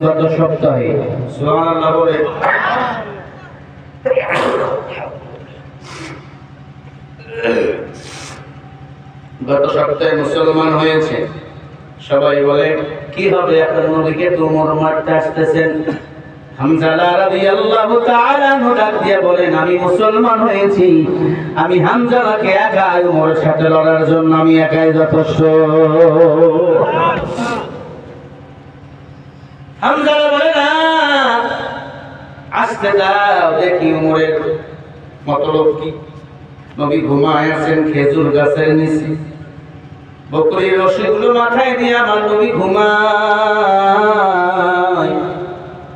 গত সপ্তাহে। বলে গত সপ্তাহে মুসলমান হয়েছে। সবাই বলে, কি হবে এখন নবীকে? তোমর মারতে আসতেছেন? আমি মুসলমান হয়েছি। আমি হামজালাকে একা উমর সাথে লড়ার জন্য আমি একাই যথেষ্ট। হামজালা বলে না, আসতে দাও, দেখি উমরের মতলব কি। নবী ঘুমায় আছেন, খেজুর গাছের নিচে। বকরির রশিগুলো মাথায় দিয়ে আমার নবী ঘুমায়।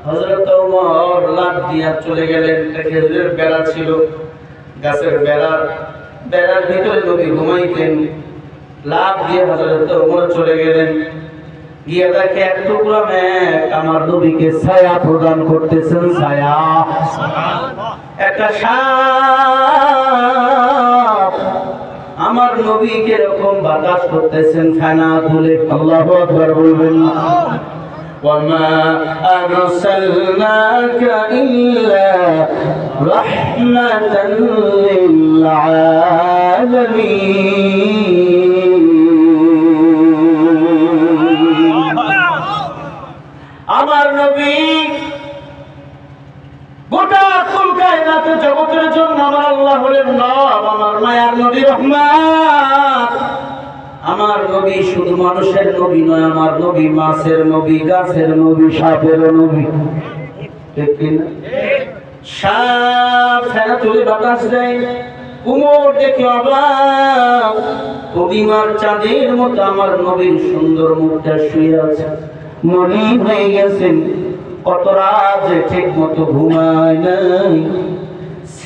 হযরত ওমর লাফ দিয়া চলে গেলেন খেজুরের বেড়া ছিল। গাছের বেড়ার বেড়ার ভিতরে নবী ঘুমাইতেন। লাফ দিয়ে হজরত ওমর চলে গেলেন। গিয়ে দেখে এক টুকরা মেঘ আমার নবীকে ছায়া প্রদান করতেছেন ছায়া একটা সাপ আমার নবী কিরকম বাতাস করতেছেন খানা তুলে আল্লাহ আকবার বলবেন وما أرسلناك إلا رحمة للعالمين কায়নাতে জগতের জন্য আমার আল্লাহ হলেন রব, আমার মায়ার নবী রহমান। আমার নবী শুধু মানুষের নবী নয়, আমার নবী মাছের নবী, গাছের নবী, সাপের নবী? সাপ বাতাস দেয় চাঁদের মতো আমার সুন্দর মুখটা শুয়ে আছে। হয়ে গেছেন ঠিক মতো ঘুমায় নাই।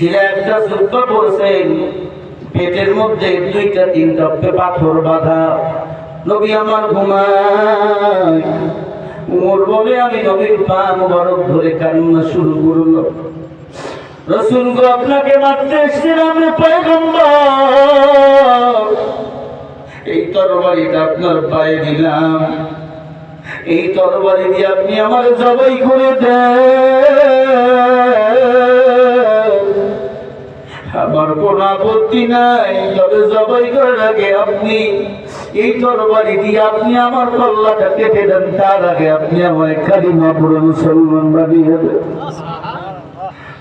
একটা জুব্বা পড়ছেন পেটের মধ্যে দুইটা তিনটা পাথর বাঁধা। নবী আমার ঘুমায়। উমর বলে, আমি নবীর পা মুবারক ধরে কান্না শুরু করল। রসুল গো আপনাকে মারতে এসেছিলাম এই তরবারিটা আপনার পায়ে দিলাম। এই তরবারি দিয়ে আপনি আমার জবাই করে দেন। আমার কোন আপত্তি নাই তবে জবাই করার আগে আপনি। এই তরবারি দিয়ে আপনি আমার কল্লাটা কেটে দেন, তার আগে আপনি আমার কালিমা পুরো মুসলমান বানিয়ে দেন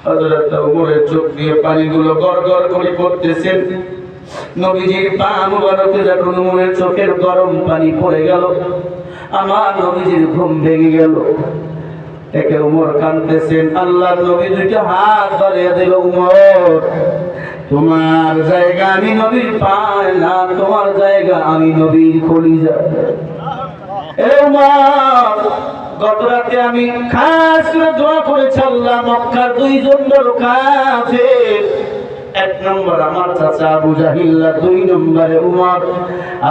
হযরত ওমরের চোখ দিয়ে পানিগুলো গড় গড় করে পড়তেছেন নবীজির পা মুবারকে যখন ওমরের চোখের গরম পানি পড়ে গেল, আমার নবীজির ঘুম ভেঙে গেল। একে উমর কানতেছেন আল্লাহ নবী দুইটা হাত ধরে দিল উমর। তোমার জায়গা আমি নবীর পায় না, তোমার জায়গা আমি নবীর কলিজা। গত রাতে আমি খাস করে দোয়া করেছি, আল্লাহ মক্কার দুইজন বড় কাফের এক নম্বর আমার চাচা আবু জাহিল্লা, দুই নম্বরে উমর।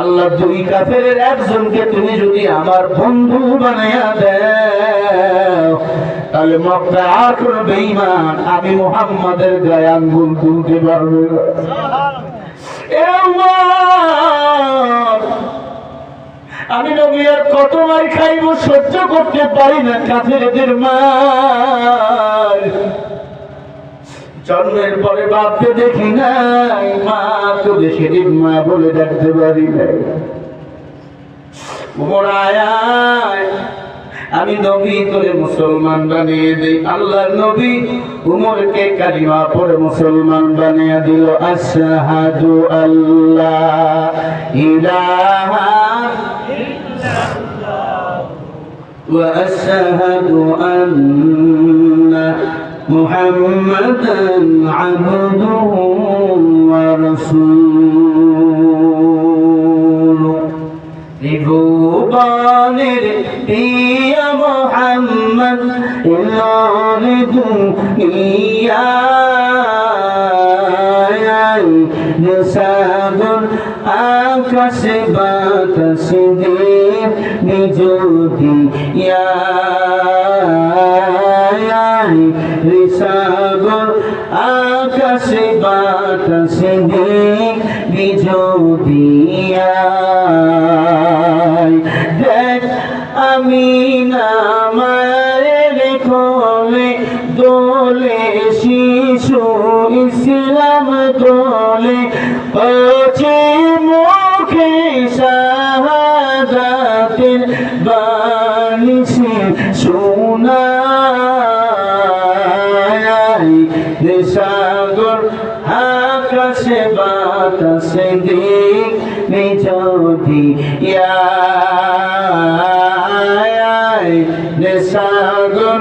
আল্লাহ দুই কাফের একজনকে তুমি যদি আমার বন্ধু বানাইয়া দেও তাহলে মক্কা আটর বেঈমান। আমি মুহাম্মাদের গায়ে আঙ্গুল তুলতে পারবে। আমি নবী আর কত মার খাইব সহ্য করতে পারি না কাফেরদের মার। জন্মের পরে বাপকে দেখি নাই, মা তো দেখে মা বলে ডাকতে পারি নাই। উমর। আমি নবী করে মুসলমান বানিয়ে দিই আল্লাহর নবী উমরকে কালিমা পড়ে মুসলমান বানিয়ে দিল আশহাদু আল্লাহ ইলাহা وأشهد أن محمدا عبده ورسوله মোহাম্মদ ইলালিদু ইয়াই সাগর আকাশে বাতাসে দেব ইয়াই ঋষাগর আকাশে বাতাসে দেব বিজুদিয়াই দোলে দোলে শিশু ইসলাম দোলে। আছে মুখে শাহাদাতের বানিছে সোনা সাগর আকাশে বাতাসে দিক নিচি ইয়া সাগর